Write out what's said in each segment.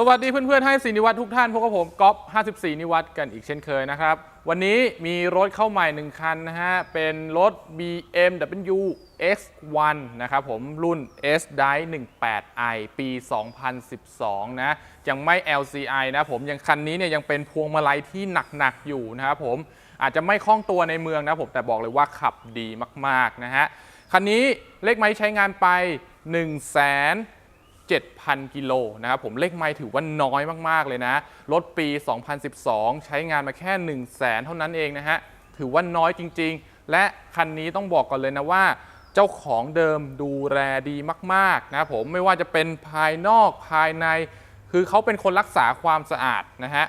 สวัสดีเพื่อนๆให้สีนิวัตทุกท่านพวกบผมก๊อฟ54 นิวัตกันอีกเช่นเคยนะครับ วันนี้มีรถเข้าใหม่หนึ่งคันนะฮะ เป็นรถ BMW X1 นะครับผมรุ่น S d i 18i ปี 2012 นะ ยังไม่ LCI นะผมยังคันนี้เนี่ยยังเป็นพวงมาลัยที่หนักๆอยู่นะครับผมอาจจะไม่คล่องตัวในเมืองนะผมแต่บอกเลยว่าขับดีมากๆนะฮะคันนี้เลขไม้ใช้งานไป 1 0 0 0 0 0 7,000 กิโลนะครับผมเลขไม่ถือว่าน้อยมาก ๆ เลยนะ รถปี 2012 ใช้งานมาแค่ 1 0 0 0 0แสนเท่านั้นเองนะฮะ ถือว่าน้อยจริง ๆ และคันนี้ต้องบอกก่อนเลยนะว่า เจ้าของเดิมดูแลดีมากๆนะผมไม่ว่าจะเป็นภายนอกภายใน คือเขาเป็นคนรักษาความสะอาดนะฮะ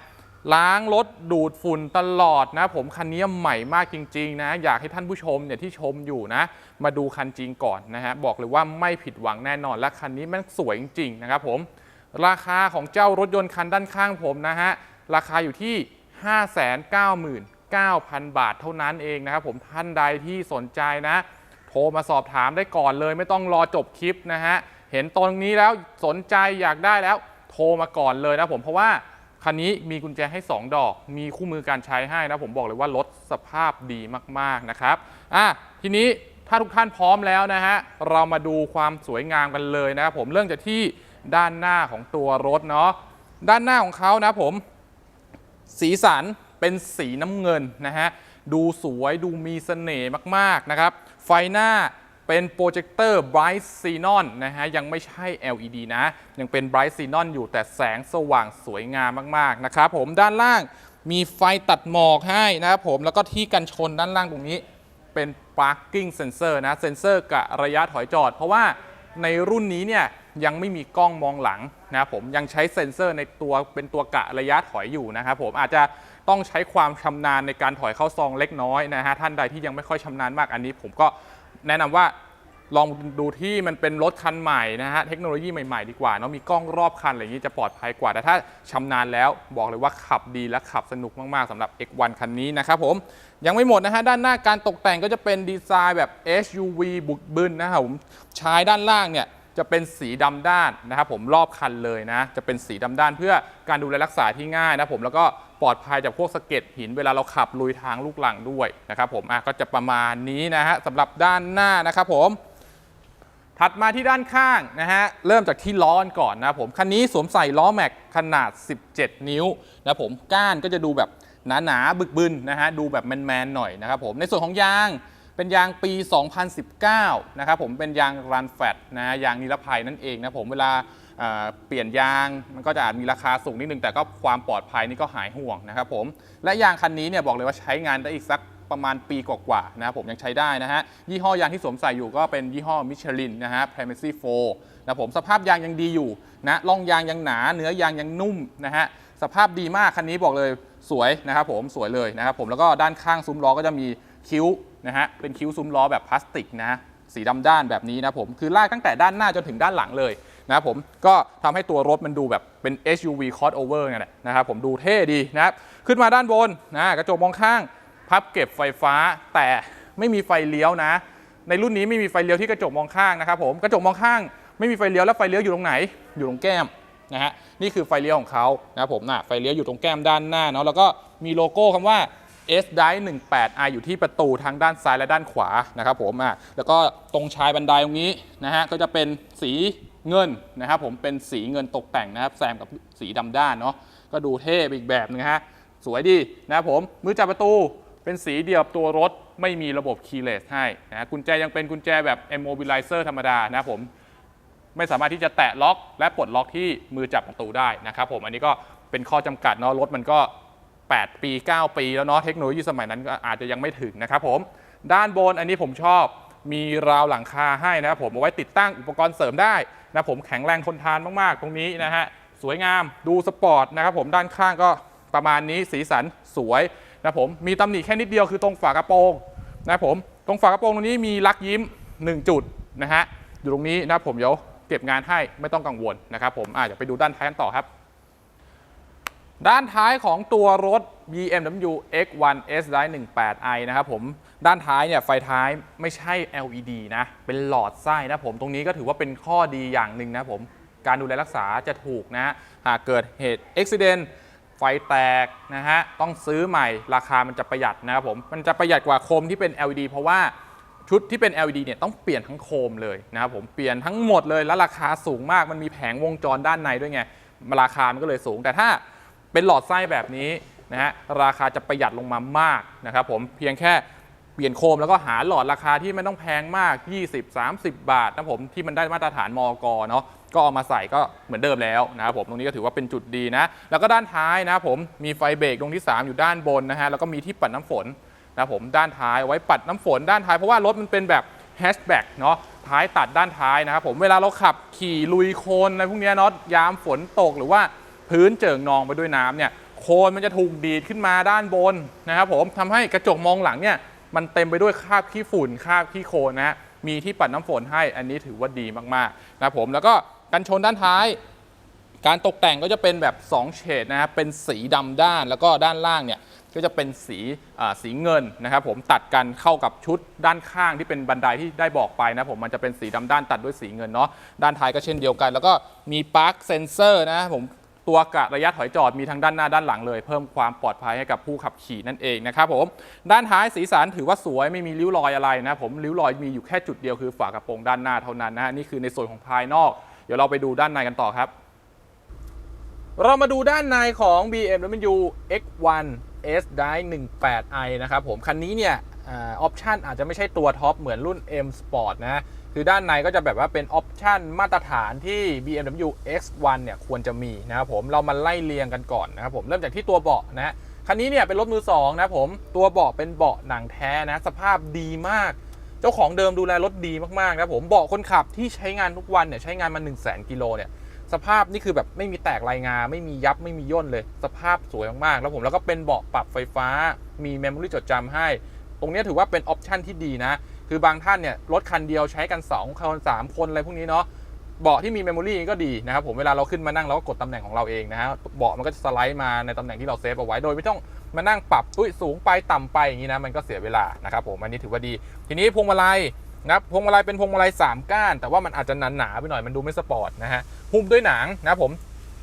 ล้างรถดูดฝุ่นตลอดนะ ผมคันนี้ใหม่มากจริงๆนะอยากให้ท่านผู้ชมเนี่ยที่ชมอยู่นะ มาดูคันจริงก่อนนะฮะบอกเลยว่าไม่ผิดหวังแน่นอนและคันนี้มันสวยจริงๆนะครับผมราคาของเจ้ารถยนต์คันด้านข้างผมนะฮะราคาอยู่ที่ 599,000 บาทเท่านั้นเองนะครับผมท่านใดที่สนใจนะ โทรมาสอบถามได้ก่อนเลย ไม่ต้องรอจบคลิปนะฮะเห็นตรงนี้แล้วสนใจอยากได้แล้ว โทรมาก่อนเลยนะผมเพราะว่า คันนี้มีกุญแจให้ 2 ดอก มีคู่มือการใช้ให้นะ ผมบอกเลยว่ารถสภาพดีมากๆนะครับอะทีนี้ถ้าทุกท่านพร้อมแล้วนะฮะ เรามาดูความสวยงามกันเลยนะครับผมเริ่มจากที่ด้านหน้าของตัวรถเนาะ ด้านหน้าของเขานะผม สีสันเป็นสีน้ำเงินนะฮะ ดูสวยดูมีเสน่ห์มากๆนะครับ ไฟหน้า เป็นโปรเจคเตอร์ Bright Xenon นะฮะยังไม่ใช่ LED นะ ยังเป็น Bright Xenon อยู่แต่แสงสว่างสวยงามมาก ๆ นะครับผมด้านล่างมีไฟตัดหมอกให้นะครับผมแล้วก็ที่กันชนด้านล่างตรงนี้เป็น parking sensor นะเซนเซอร์กะระยะถอยจอด เพราะว่าในรุ่นนี้เนี่ยยังไม่มีกล้องมองหลังนะครับผมยังใช้เซ็นเซอร์ในตัวเป็นตัวกะระยะถอยอยู่นะครับผมอาจจะต้องใช้ความชำนาญในการถอยเข้าซองเล็กน้อยนะฮะท่านใดที่ยังไม่ค่อยชำนาญมากอันนี้ผมก็ แนะนำว่าลองดูที่มันเป็นรถคันใหม่นะฮะเทคโนโลยีใหม่ๆดีกว่าเนาะมีกล้องรอบคันอะไรอย่างนี้จะปลอดภัยกว่า แต่ถ้าชำนาญแล้วบอกเลยว่าขับดีและขับสนุกมากๆสำหรับ X1 คันนี้นะครับผมยังไม่หมดนะฮะด้านหน้าการตกแต่งก็จะเป็นดีไซน์แบบ SUV บุกบึนนะครับผมชายด้านล่างเนี่ย จะเป็นสีดำด้านนะครับผมรอบคันเลยนะ จะเป็นสีดำด้านเพื่อการดูแลรักษาที่ง่ายนะผมแล้วก็ปลอดภัยจากพวกสะเก็ดหินเวลาเราขับลุยทางลูกหลังด้วยนะครับผมอะก็จะประมาณนี้นะฮะสำหรับด้านหน้านะครับผมถัดมาที่ด้านข้างนะฮะเริ่มจากที่ล้อก,ก่อนนะผมคันนี้สวมใส่ล้อแม็กขนาด 17 นิ้วนะผมก้านก็จะดูแบบหนาๆบึกบึนนะฮะดูแบบแมนๆหน่อยนะครับผมในส่วนของยาง เป็นยางปี 2019 นะครับผมเป็นยางรันแฟตนะฮะยางนิรภัยนั่นเองนะผมเวลาเอ่อเปลี่ยนยางมันก็จะอาจมีราคาสูงนิดนึง แต่ก็ความปลอดภัยนี่ก็หายห่วงนะครับผมและยางคันนี้เนี่ยบอกเลยว่าใช้งานได้อีกสักประมาณปีกว่าๆนะครับผมยังใช้ได้นะฮะยี่ห้อยางที่สวมใส่อยู่ก็เป็นยี่ห้อมิชลินนะฮะ Primacy 4นะผมสภาพยางยังดีอยู่นะล่องยางยังหนาเนื้อยางยังนุ่มนะฮะสภาพดีมากคันนี้บอกเลยสวยนะครับผมสวยเลยนะครับผมแล้วก็ด้านข้างซุ้มล้อก็จะมีคิ้ว นะฮะเป็นคิ้วซุ้มล้อแบบพลาสติกนะสีดำด้านแบบนี้นะผมคือลากตั้งแต่ด้านหน้าจนถึงด้านหลังเลยนะผมก็ทำให้ตัวรถมันดูแบบเป็น SUV crossover ไงแหละนะครับผมดูเท่ดีนะครับขึ้นมาด้านบนนะกระจกมองข้างพับเก็บไฟฟ้าแต่ไม่มีไฟเลี้ยวนะ ในรุ่นนี้ไม่มีไฟเลี้ยวที่กระจกมองข้างนะครับผมกระจกมองข้างไม่มีไฟเลี้ยวแล้วไฟเลี้ยวอยู่ตรงไหนอยู่ตรงแก้มนะฮะนี่คือไฟเลี้ยวของเขานะผมนะไฟเลี้ยวอยู่ตรงแก้มด้านหน้าเนาะแล้วก็มีโลโก้คำว่า S d i 18 i อยู่ที่ประตูทั้งด้านซ้ายและด้านขวานะครับผมอะแล้วก็ตรงชายบันไดตรงนี้นะฮะก็จะเป็นสีเงินนะครับผมเป็นสีเงินตกแต่งนะครับแซมกับสีดำด้านเนาะก็ดูเท่อีกแบบนึงฮะสวยดีนะครับผมมือจับประตูเป็นสีเดียวกับตัวรถไม่มีระบบ keyless ให้นะกุญแจยังเป็นกุญแจแบบ immobilizer ธรรมดานะครับผมไม่สามารถที่จะแตะล็อก และปลดล็อกที่มือจับประตูได้นะครับผมอันนี้ก็เป็นข้อจำกัดเนาะรถมันก็ 8 ปี 9 ปีแล้วเนาะเทคโนโลยีสมัยนั้นก็อาจจะยังไม่ถึงนะครับผมด้านบนอันนี้ผมชอบมีราวหลังคาให้นะครับผมเอาไว้ติดตั้งอุปกรณ์เสริมได้นะผมแข็งแรงทนทานมากๆ ตรงนี้นะฮะสวยงามดูสปอร์ตนะครับผมด้านข้างก็ประมาณนี้สีสันสวยนะผมมีตำหนิแค่นิดเดียวคือตรงฝากระโปรงนะผมตรงฝากระโปรงตรงนี้มีลักยิ้ม 1 จุดนะฮะอยู่ตรงนี้นะผมเดี๋ยวเก็บงานให้ไม่ต้องกังวลนะครับผมอะเดี๋ยวไปดูด้านท้ายกันต่อครับ ด้านท้ายของตัวรถ BMW X1 S18i นะครับผมด้านท้ายเนี่ยไฟท้ายไม่ใช่ LED นะ เป็นหลอดไส้นะผมตรงนี้ก็ถือว่าเป็นข้อดีอย่างหนึ่งนะผมการดูแลรักษาจะถูกนะฮะหากเกิดเหตุอุบิเหตุไฟแตกนะฮะต้องซื้อใหม่ราคามันจะประหยัดนะครับผมมันจะประหยัดกว่าโคมที่เป็น LED เพราะว่าชุดที่เป็น LED เนี่ยต้องเปลี่ยนทั้งโคมเลยนะครับผมเปลี่ยนทั้งหมดเลยแล้วราคาสูงมากมันมีแผงวงจรด้านในด้วยไงราคามันก็เลยสูงแต่ถ้า เป็นหลอดไส้แบบนี้นะฮะราคาจะประหยัดลงมามากนะครับผมเพียงแค่เปลี่ยนโคมแล้วก็หาหลอดราคาที่ไม่ต้องแพงมาก 20-30 บาทนะผมที่มันได้มาตรฐานมอกเนาะก็เอามาใส่ก็เหมือนเดิมแล้วนะครับผมตรงนี้ก็ถือว่าเป็นจุดดีนะ แล้วก็ด้านท้ายนะผมมีไฟเบรกดวงที่ 3 อยู่ด้านบนนะฮะแล้วก็มีที่ปัดน้ำฝนนะผมด้านท้ายไว้ปัดน้ำฝนด้านท้ายเพราะว่ารถมันเป็นแบบแฮชแบ็กเนาะท้ายตัดด้านท้ายนะครับผมเวลาเราขับขี่ลุยโคลนอะไรพวกนี้เนาะยามฝนตกหรือว่า พื้นเจิ่งนองไปด้วยน้ำเนี่ยโคลนมันจะถูกดีดขึ้นมาด้านบนนะครับผมทำให้กระจกมองหลังเนี่ยมันเต็มไปด้วยคราบขี้ฝุ่นคราบขี้โคลนนะฮะมีที่ปัดน้ำฝนให้อันนี้ถือว่าดีมากๆนะครับผมแล้วก็กันชนด้านท้าย การตกแต่งก็จะเป็นแบบ 2 เฉดนะครับเป็นสีดำด้านแล้วก็ด้านล่างเนี่ยก็จะเป็นสีสีเงินนะครับผมตัดกันเข้ากับชุดด้านข้างที่เป็นบันไดที่ได้บอกไปนะผมมันจะเป็นสีดำด้านตัดด้วยสีเงินเนาะด้านท้ายก็เช่นเดียวกัน แล้วก็มีปาร์คเซนเซอร์นะครับผม ตัวกะระยะถอยจอดมีทั้งด้านหน้าด้านหลังเลย เพิ่มความปลอดภัยให้กับผู้ขับขี่นั่นเองนะครับผมด้านท้ายสีสันถือว่าสวยไม่มีริ้วรอยอะไรนะผมริ้วรอยมีอยู่แค่จุดเดียวคือฝากระโปรงด้านหน้าเท่านั้นนะฮะนี่คือในส่วนของภายนอก เดี๋ยวเราไปดูด้านในกันต่อครับ เรามาดูด้านในของ BMW X1 S Drive 18i นะครับผมคันนี้เนี่ยออปชันอาจจะไม่ใช่ตัวท็อปเหมือนรุ่น M Sport นะ คือด้านในก็จะแบบว่าเป็นออปชันมาตรฐานที่ BMW X1 เนี่ยควรจะมีนะครับผมเรามาไล่เรียงกันก่อนนะครับผมเริ่มจากที่ตัวเบาะนะคันนี้เนี่ยเป็นรถมือสองนะผมตัวเบาะเป็นเบาะหนังแท้นะสภาพดีมาก เจ้าของเดิมดูแลรถดีมากๆนะผมเบาะคนขับที่ใช้งานทุกวันเนี่ยใช้งานมา 1 0 0 0 0 0กิโลเนี่ยสภาพนี่คือแบบไม่มีแตกลายงา ไม่มียับไม่มีย่นเลย สภาพสวยมากๆแล้วผมแล้วก็เป็นเบาะปรับไฟฟ้า มีเมมโมรี่จดจำให้ ตรงนี้ถือว่าเป็นออปชันที่ดีนะ คือบางท่านเนี่ยรถคันเดียวใช้กัน 2 คน 3 คนอะไรพวกนี้เนาะเบาะที่มีเมมโมรี่ก็ดีนะครับผมเวลาเราขึ้นมานั่งเราก็กดตำแหน่งของเราเองนะฮะเบาะมันก็จะสไลด์มาในตำแหน่งที่เราเซฟเอาไว้โดยไม่ต้องมานั่งปรับอุ้ยสูงไปต่ำไปอย่างนี้นะมันก็เสียเวลานะครับผมอันนี้ถือว่าดี ทีนี้พวงมาลัยนะพวงมาลัยเป็นพวงมาลัย3ก้าน แต่ว่ามันอาจจะหนาๆไปหน่อยมันดูไม่สปอร์ตนะฮะหุ้มด้วยหนังนะผม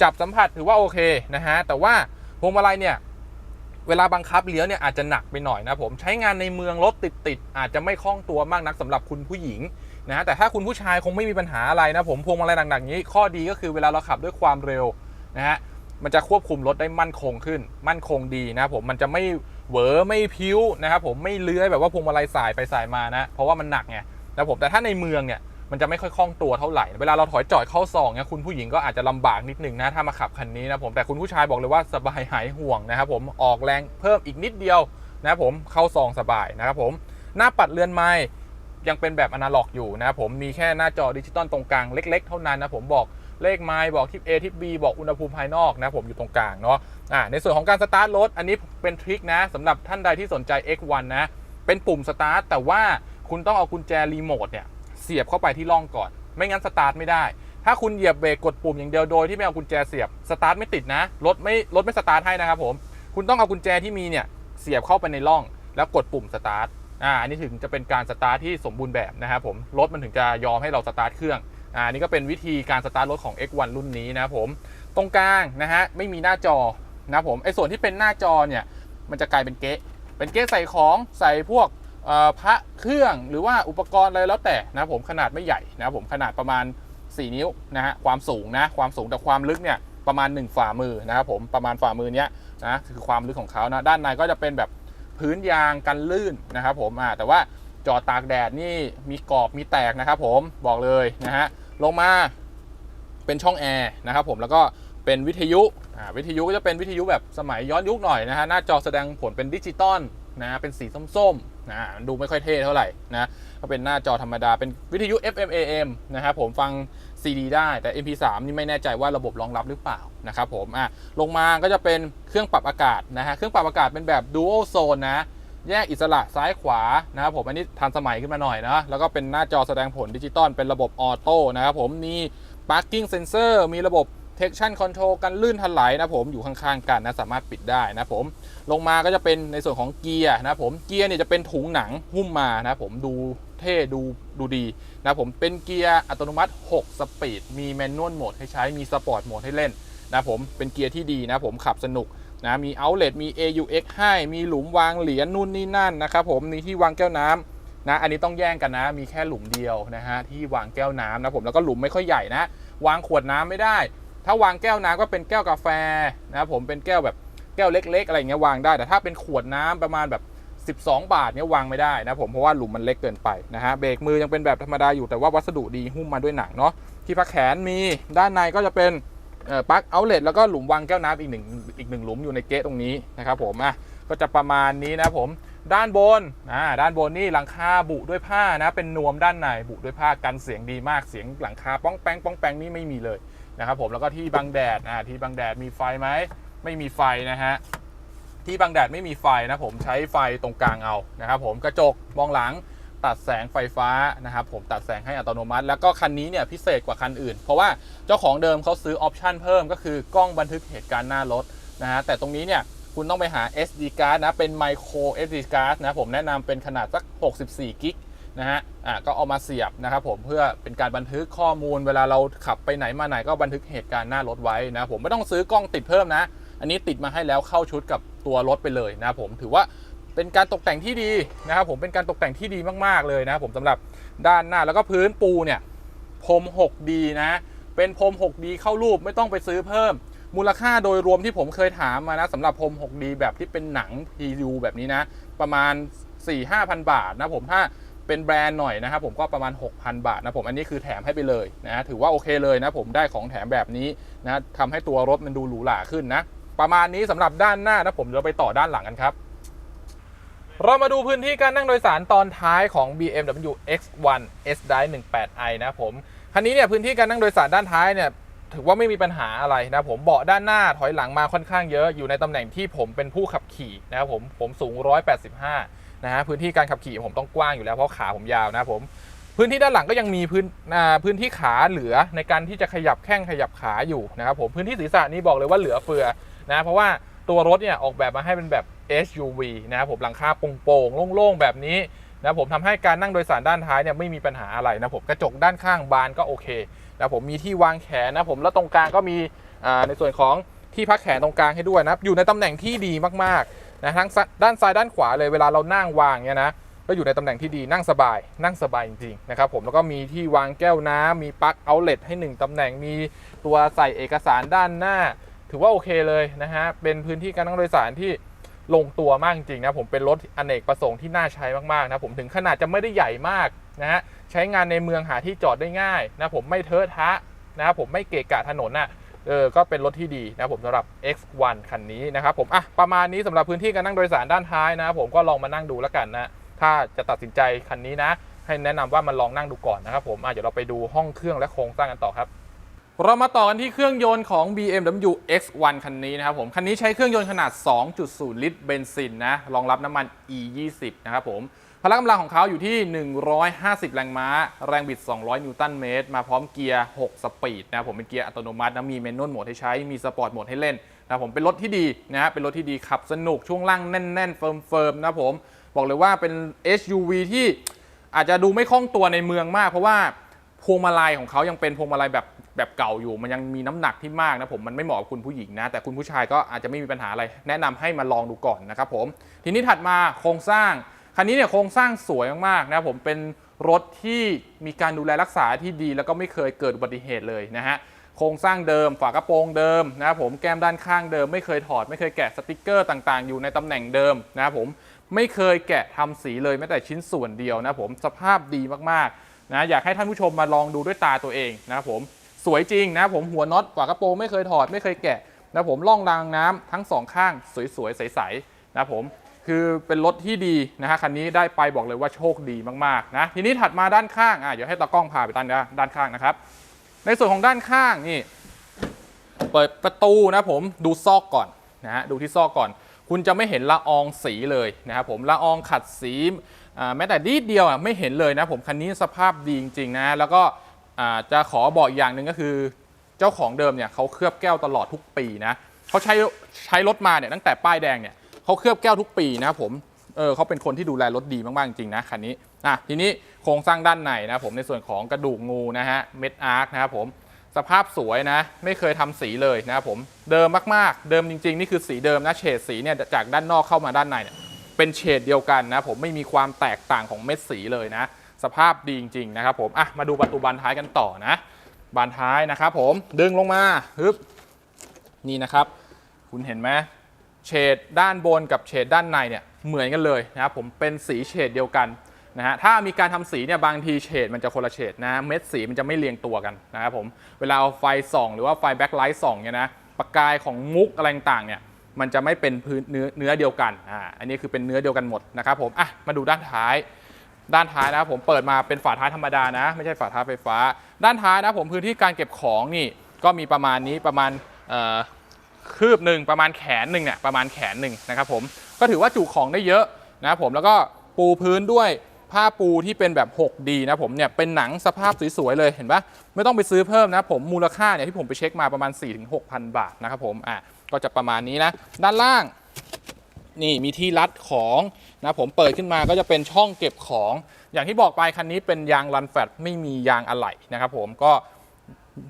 จับสัมผัสถือว่าโอเคนะฮะแต่ว่าพวงมาลัยเนี่ย เวลาบังคับเลี้ยวเนี่ยอาจจะหนักไปหน่อยนะผมใช้งานในเมืองรถติดๆอาจจะไม่คล่องตัวมากนักสำหรับคุณผู้หญิงนะฮะแต่ถ้าคุณผู้ชายคงไม่มีปัญหาอะไรนะผมพวงมาลัยหนักๆนี้ข้อดีก็คือเวลาเราขับด้วยความเร็วนะฮะมันจะควบคุมรถได้มั่นคงขึ้น มั่นคงดีนะผมมันจะไม่เหวอไม่พิ้วนะครับผมไม่เลื้อยแบบว่าพวงมาลัยสายไปสายมานะเพราะว่ามันหนักไงนะผมแต่ถ้าในเมืองเนี่ย มันจะไม่ค่อยคล่องตัวเท่าไหร่ เวลาเราถอยจอดเข้าซองเนี่ยคุณผู้หญิงก็อาจจะลำบากนิดนึงนะถ้ามาขับคันนี้นะผมแต่คุณผู้ชายบอกเลยว่าสบายหายห่วงนะครับผมออกแรงเพิ่มอีกนิดเดียวนะครับผมเข้าซองสบายนะครับผมหน้าปัดเรือนไม้ยังเป็นแบบอนาล็อกอยู่นะครับผมมีแค่หน้าจอดิจิตอลตรงกลางเล็ก ๆ เท่านั้นนะผมบอกเลขไม้บอกทิป A ทิป B บอกอุณหภูมิภายนอกนะผมอยู่ตรงกลางเนาะอ่าในส่วนของการสตาร์ทรถอันนี้เป็นทริคนะสำหรับท่านใดที่สนใจ X1 นะเป็นปุ่มสตาร์ทแต่ว่าคุณต้องเอากุญแจรีโมทเนี่ย เสียบเข้าไปที่ร่องก่อน ไม่งั้นสตาร์ทไม่ได้ ถ้าคุณเหยียบเบรกกดปุ่มอย่างเดียวโดยที่ไม่เอากุญแจเสียบสตาร์ทไม่ติดนะรถไม่รถไม่สตาร์ทให้นะครับผมคุณต้องเอากุญแจที่มีเนี่ยเสียบเข้าไปในร่อง แล้วกดปุ่มสตาร์ทอ่าอันนี้ถึงจะเป็นการสตาร์ทที่สมบูรณ์แบบนะครับผมรถมันถึงจะยอมให้เราสตาร์ทเครื่องอ่านี่ก็เป็นวิธีการสตาร์ทรถของ X1 รุ่นนี้นะครับผมตรงกลางนะฮะไม่มีหน้าจอนะผมไอ้ส่วนที่เป็นหน้าจอเนี่ยมันจะกลายเป็นเก๊ะเป็นเก๊ะใส่ของใส่พวก พระเครื่องหรือว่าอุปกรณ์อะไรแล้วแต่นะผมขนาดไม่ใหญ่นะผมขนาดประมาณ 4 นิ้วนะฮะความสูงนะความสูงแต่ความลึกเนี่ยประมาณ 1 ฝ่ามือนะครับผมประมาณฝ่ามือเนี้ยนะคือความลึกของเขานะด้านในก็จะเป็นแบบพื้นยางกันลื่นนะครับผมอ่าแต่ว่าจอดตากแดดนี่มีกรอบมีแตกนะครับผมบอกเลยนะฮะลงมาเป็นช่องแอร์นะครับผมแล้วก็เป็นวิทยุอ่าวิทยุก็จะเป็นวิทยุแบบสมัยย้อนยุคหน่อยนะฮะหน้าจอแสดงผลเป็นดิจิตอล นะเป็นสีส้มๆนะดูไม่ค่อยเท่เท่าไหร่นะก็เป็นหน้าจอธรรมดาเป็นวิทยุ FM AM นะครับผมฟัง CD ได้แต่ MP3 นี่ไม่แน่ใจว่าระบบรองรับหรือเปล่านะครับผมอะลงมาก็จะเป็นเครื่องปรับอากาศนะฮะเครื่องปรับอากาศเป็นแบบ Dual Zone นะแยกอิสระซ้ายขวานะครับผมอันนี้ทันสมัยขึ้นมาหน่อยนะแล้วก็เป็นหน้าจอแสดงผลดิจิตอลเป็นระบบออโต้นะครับผมมี Parking Sensor มีระบบ Traction Control กันลื่นถลายนะผมอยู่ข้างๆกันนะสามารถปิดได้นะผมลงมาก็จะเป็นในส่วนของเกียร์นะผมเกียร์เนี่ยจะเป็นถุงหนังหุ้มมานะผมดูเท่ดูดูดีนะผมเป็นเกียร์อัตโนมัติ 6 สปีด มีแมนนวลโหมดให้ใช้มีสปอร์ตโหมดให้เล่นนะผมเป็นเกียร์ที่ดีนะผมขับสนุกนะมีเอาเล t มี AUX ให้มีหลุมวางเหรียญนู่นนี่นั่นนะครับผมมีที่วางแก้วน้ำนะอันนี้ต้องแย่งกันนะ มีแค่หลุมเดียวนะฮะที่วางแก้วน้ำนะผมแล้วก็หลุมไม่ค่อยใหญ่นะ วางขวดน้ำไม่ได้ ถ้าวางแก้วน้ำก็เป็นแก้วกาแฟนะครับผมเป็นแก้วแบบแก้วเล็ก ๆ อะไรเงี้ยวางได้ แต่ถ้าเป็นขวดน้ำประมาณแบบ 12 บาทเนี่ยวางไม่ได้นะผมเพราะว่าหลุมมันเล็กเกินไปนะฮะเบรกมือยังเป็นแบบธรรมดาอยู่แต่ว่าวัสดุดีหุ้มมาด้วยหนังเนาะที่พักแขนมีด้านในก็จะเป็นปลั๊กเอาเลทแล้วก็หลุมวางแก้วน้ำอีกหนึ่งอีกหนึ่งหลุมอยู่ในเกะตรงนี้นะครับผมอะก็จะประมาณนี้นะผมด้านบนอ่าด้านบนนี่หลังคาบุด้วยผ้านะเป็นนวมด้านในบุด้วยผ้ากันเสียงดีมากเสียงหลังคาป้องแป้งป้องแป้งนี่ไม่มีเลย นะครับผมแล้วก็ที่บังแดดอ่าที่บังแดดมีไฟไหมไม่มีไฟนะฮะที่บังแดดไม่มีไฟนะผมใช้ไฟตรงกลางเอานะครับผมกระจกมองหลังตัดแสงไฟฟ้านะครับผมตัดแสงให้อัตโนมัติ แล้วก็คันนี้เนี่ยพิเศษกว่าคันอื่น เพราะว่าเจ้าของเดิมเขาซื้อออปชันเพิ่มก็คือกล้องบันทึกเหตุการณ์หน้ารถนะฮะแต่ตรงนี้เนี่ยคุณต้องไปหา SD card นะเป็น micro SD card นะผมแนะนำเป็นขนาดสัก 64กิก นะฮะอะก็เอามาเสียบนะครับผมเพื่อเป็นการบันทึกข้อมูล เวลาเราขับไปไหนมาไหนก็บันทึกเหตุการณ์หน้ารถไว้นะผมไม่ต้องซื้อกล้องติดเพิ่มนะ อันนี้ติดมาให้แล้วเข้าชุดกับตัวรถไปเลยนะผมถือว่าเป็นการตกแต่งที่ดีนะครับผมเป็นการตกแต่งที่ดีมากๆเลยนะผมสำหรับด้านหน้าแล้วก็พื้นปูเนี่ยพรม 6D นะเป็นพรม 6D เข้ารูปไม่ต้องไปซื้อเพิ่ม มูลค่าโดยรวมที่ผมเคยถามมานะสำหรับพรม 6D แบบที่เป็นหนัง PU แบบนี้นะ ประมาณ 4-5,000 บาทนะผมถ้า เป็นแบรนด์หน่อยนะครับผมก็ประมาณ 6,000 บาทนะผมอันนี้คือแถมให้ไปเลยนะถือว่าโอเคเลยนะผมได้ของแถมแบบนี้นะทำให้ตัวรถมันดูหรูหราขึ้นนะประมาณนี้สำหรับด้านหน้านะผมเราไปต่อด้านหลังกันครับเรามาดูพื้นที่การนั่งโดยสารตอนท้ายของ BMW X1 S Drive 18i นะผมคันนี้เนี่ยพื้นที่การนั่งโดยสารด้านท้ายเนี่ยถือว่าไม่มีปัญหาอะไรนะผมเบาะด้านหน้าถอยหลังมาค่อนข้างเยอะอยู่ในตำแหน่งที่ผมเป็นผู้ขับขี่นะครับผมผมสูง 185 นะฮะพื้นที่การขับขี่ผมต้องกว้างอยู่แล้วเพราะขาผมยาวนะผมพื้นที่ด้านหลังก็ยังมีพื้นอ่าพื้นที่ขาเหลือในการที่จะขยับแข้งขยับขาอยู่นะครับผมพื้นที่ศีรษะนี่บอกเลยว่าเหลือเฟือนะเพราะว่าตัวรถเนี่ยออกแบบมาให้เป็นแบบ SUV นะครับผมหลังคาโปร่งๆโล่งๆ แบบนี้นะผมทำให้การนั่งโดยสารด้านท้ายเนี่ยไม่มีปัญหาอะไรนะผมกระจกด้านข้างบานก็โอเคนะผมมีที่วางแขนนะผมแล้วตรงกลางก็มีอ่าในส่วนของที่พักแขนตรงกลางให้ด้วยนะอยู่ในตำแหน่งที่ดีมากๆ นะทั้งด้านซ้ายด้านขวาเลยเวลาเรานั่งวางเนี่ยนะก็อยู่ในตำแหน่งที่ดีนั่งสบาย นั่งสบายจริงๆนะครับผมแล้วก็มีที่วางแก้วน้ำมีปลั๊กเอาเล t ให้ 1ตำแหน่งมีตัวใส่เอกสารด้านหน้า ถือว่าโอเคเลยนะฮะเป็นพื้นที่การนั่งโดยสารที่ลงตัวมากจริงๆนะผมเป็นรถอเนกประสงค์ที่น่าใช้มากๆนะผมถึงขนาดจะไม่ได้ใหญ่มากนะฮะใช้งานในเมืองหาที่จอดได้ง่ายนะผมไม่เทอะทะนะครับผมไม่เกะกะถนนน่ะ เออก็เป็นรถที่ดีนะผมสำหรับ X1 คันนี้นะครับผมอะประมาณนี้สำหรับพื้นที่การนั่งโดยสารด้านท้ายนะครับผมก็ลองมานั่งดูแล้วกันนะถ้าจะตัดสินใจคันนี้นะ ให้แนะนำว่ามันลองนั่งดูก่อนนะครับผมอะเดี๋ยวเราไปดูห้องเครื่องและโครงสร้างกันต่อครับเรามาต่อกันที่เครื่องยนต์ของ BMW X1 คันนี้นะครับผม คันนี้ใช้เครื่องยนต์ขนาด 2.0 ลิตรเบนซินนะ รองรับน้ำมัน E20 นะครับผม พละกำลังของเขาอยู่ที่ 150 แรงม้า แรงบิด 200 นิวตันเมตร มาพร้อมเกียร์ 6 สปีดนะผมเป็นเกียร์อัตโนมัตินะ มีเมนนวลโหมดให้ใช้ มีสปอร์ตโหมดให้เล่นนะผมเป็นรถที่ดีนะฮะ เป็นรถที่ดีขับสนุก ช่วงล่างแน่น ๆ เฟิร์ม ๆ นะผม บอกเลยว่าเป็น SUV ที่อาจจะดูไม่คล่องตัวในเมืองมาก เพราะว่าพวงมาลัยของเขายังเป็นพวงมาลัยแบบแบบเก่าอยู่ มันยังมีน้ำหนักที่มากนะผมมันไม่เหมาะกับคุณผู้หญิงนะ แต่คุณผู้ชายก็อาจจะไม่มีปัญหาอะไร แนะนำให้มาลองดูก่อนนะครับผม ทีนี้ถัดมาโครงสร้าง คันนี้เนี่ยโครงสร้างสวยมากๆนะครับผมเป็นรถที่มีการดูแลรักษาที่ดี แล้วก็ไม่เคยเกิดอุบัติเหตุเลยนะฮะโครงสร้างเดิม ฝากระโปรงเดิมนะครับผมแก้มด้านข้างเดิม ไม่เคยถอดไม่เคยแกะสติกเกอร์ต่างๆ อยู่ในตำแหน่งเดิมนะครับผมไม่เคยแกะทำสีเลยแม้แต่ชิ้นส่วนเดียวนะครับผมสภาพดีมากๆนะอยากให้ท่านผู้ชมมาลองดูด้วยตาตัวเองนะครับผมสวยจริงนะครับผมหัวน็อตฝากระโปรงไม่เคยถอดไม่เคยแกะนะครับผมล่องรางน้ำทั้งสองข้างสวยๆใสๆนะครับผม คือเป็นรถที่ดีนะฮะคันนี้ได้ไปบอกเลยว่าโชคดีมากๆนะทีนี้ถัดมาด้านข้างอะเดี๋ยวให้ตากล้องพาไปด้านด้านข้างนะครับ ในส่วนของด้านข้างนี่เปิดประตูนะผมดูซอกก่อนนะฮะดูที่ซอกก่อน คุณจะไม่เห็นละอองสีเลยนะครับผมละอองขัดสีแม้แต่นิดเดียวอะไม่เห็นเลยนะผมคันนี้สภาพดีจริงๆนะแล้วก็จะขอบอกอย่างหนึ่งก็คือ เจ้าของเดิมเนี่ยเขาเคลือบแก้วตลอดทุกปีนะเขาใช้ใช้รถมาเนี่ยตั้งแต่ป้ายแดงเนี่ย เขาเคลือบแก้วทุกปีนะครับผมเออเขาเป็นคนที่ดูแลรถดีมากๆจริงๆนะคันนี้อะทีนี้โครงสร้างด้านในนะผมในส่วนของกระดูกงูนะฮะเม็ดอาร์คนะครับผมสภาพสวยนะ ไม่เคยทำสีเลยนะครับผมเดิมมากๆ เดิมจริงๆ นี่คือสีเดิมนะเฉดสีเนี่ยจากด้านนอกเข้ามาด้านในเนี่ยเป็นเฉดเดียวกันนะผมไม่มีความแตกต่างของเม็ดสีเลยนะ สภาพดีจริงๆนะครับผมอะมาดูประตูบานท้ายกันต่อนะ บานท้ายนะครับผมดึงลงมาฮึบนี่นะครับ คุณเห็นไหม เฉดด้านบนกับเฉดด้านในเนี่ยเหมือนกันเลยนะครับผมเป็นสีเฉดเดียวกันนะฮะถ้ามีการทำสีเนี่ยบางทีเฉดมันจะคนละเฉดนะเม็ดสีมันจะไม่เรียงตัวกันนะครับผมเวลาเอาไฟส่องหรือว่าไฟแบ็คไลท์ส่องเนี่ยนะประกายของมุกอะไรต่างเนี่ยมันจะไม่เป็นพื้นเนื้อเนื้อเดียวกันอ่าอันนี้คือเป็นเนื้อเดียวกันหมดนะครับผมอะมาดูด้านท้าย ด้านท้ายนะครับผมเปิดมาเป็นฝาท้ายธรรมดานะ ไม่ใช่ฝาท้ายไฟฟ้า ด้านท้ายนะผมพื้นที่การเก็บของนี่ก็มีประมาณนี้ประมาณ คืบหนึ่งประมาณแขนหนึ่งเนี่ยประมาณแขนหนึ่งนะครับผมก็ถือว่าจุของได้เยอะนะครับผมแล้วก็ปูพื้นด้วยผ้าปูที่เป็นแบบ 6D นะผมเนี่ยเป็นหนังสภาพสวยๆเลยเห็นปะไม่ต้องไปซื้อเพิ่มนะผมมูลค่าเนี่ยที่ผมไปเช็คมาประมาณ 4-6,000 บาทนะครับผมอะก็จะประมาณนี้นะ ด้านล่างนี่มีที่รัดของนะผมเปิดขึ้นมาก็จะเป็นช่องเก็บของ อย่างที่บอกไปคันนี้เป็นยางรันแฟตไม่มียางอะไหล่นะครับผมก็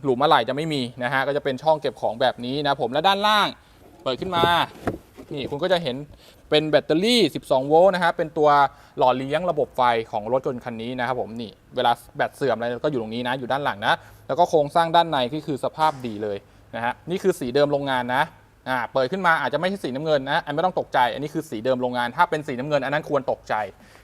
หลุมอะไหล่จะไม่มีนะฮะก็จะเป็นช่องเก็บของแบบนี้นะผมและด้านล่างเปิดขึ้นมานี่คุณก็จะเห็นเป็นแบตเตอรี่ 12 โวลต์นะฮะเป็นตัวหล่อเลี้ยงระบบไฟของรถยนต์คันนี้นะครับผมนี่เวลาแบตเสื่อมอะไรก็อยู่ตรงนี้นะอยู่ด้านหลังนะแล้วก็โครงสร้างด้านในก็คือสภาพดีเลยนะฮะนี่คือสีเดิมโรงงานนะอ่าเปิดขึ้นมาอาจจะไม่ใช่สีน้ำเงินนะอันไม่ต้องตกใจ อันนี้คือสีเดิมโรงงาน ถ้าเป็นสีน้ำเงินอันนั้นควรตกใจ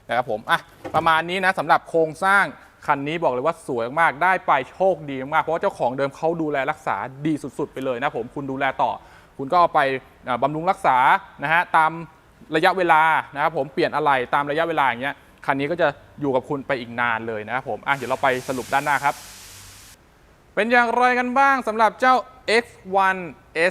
นะครับผมอะประมาณนี้นะสำหรับโครงสร้าง คันนี้บอกเลยว่าสวยมากได้ไปโชคดีมาก เพราะว่าเจ้าของเดิมเขาดูแลรักษาดีสุด ๆ ไปเลยนะผมคุณดูแลต่อ คุณก็เอาไปอ่าบำรุงรักษานะฮะตามระยะเวลานะครับผมเปลี่ยนอะไรตามระยะเวลาอย่างเงี้ยคันนี้ก็จะอยู่กับคุณไปอีกนานเลยนะครับผมอะเดี๋ยวเราไปสรุปด้านหน้าครับ เป็นอย่างไรกันบ้างสำหรับเจ้า X1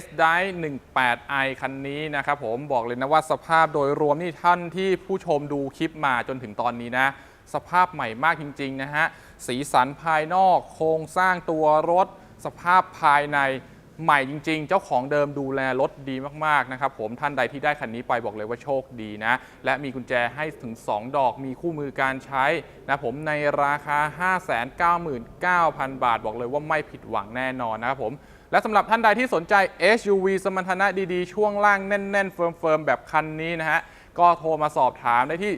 S Drive 18i คันนี้นะครับผมบอกเลยนะว่าสภาพโดยรวมนี่ท่านที่ผู้ชมดูคลิปมาจนถึงตอนนี้นะ สภาพใหม่มากจริง ๆ นะฮะ สีสันภายนอกโครงสร้างตัวรถ สภาพภายในใหม่จริง ๆ เจ้าของเดิมดูแลรถดีมาก ๆ นะครับผมท่านใดที่ได้คันนี้ไปบอกเลยว่าโชคดีนะ และมีกุญแจให้ถึง 2 ดอกมีคู่มือการใช้นะผมในราคา 599,000 บาท บอกเลยว่าไม่ผิดหวังแน่นอนนะครับผมและสำหรับท่านใดที่สนใจ SUV สมรรถนะดี ๆ ช่วงล่างแน่น ๆ เฟิร์ม ๆ แบบคันนี้นะฮะ ก็โทรมาสอบถามได้ที่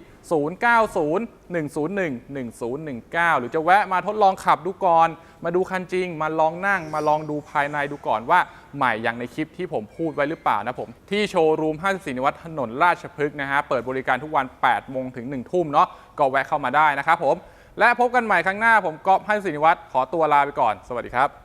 0901011019 หรือจะแวะมาทดลองขับดูก่อน มาดูคันจริง มาลองนั่ง มาลองดูภายในดูก่อนว่าใหม่อย่างในคลิปที่ผมพูดไว้หรือเปล่านะผม ที่โชว์รูม 54 นิวัฒน์ถนนราชพฤกษ์นะฮะ เปิดบริการทุกวัน 8 โมงถึง 1 ทุ่มเนาะ ก็แวะเข้ามาได้นะครับผม และพบกันใหม่ครั้งหน้าผมก๊อฟ54 นิวัฒน์ขอตัวลาไปก่อน สวัสดีครับ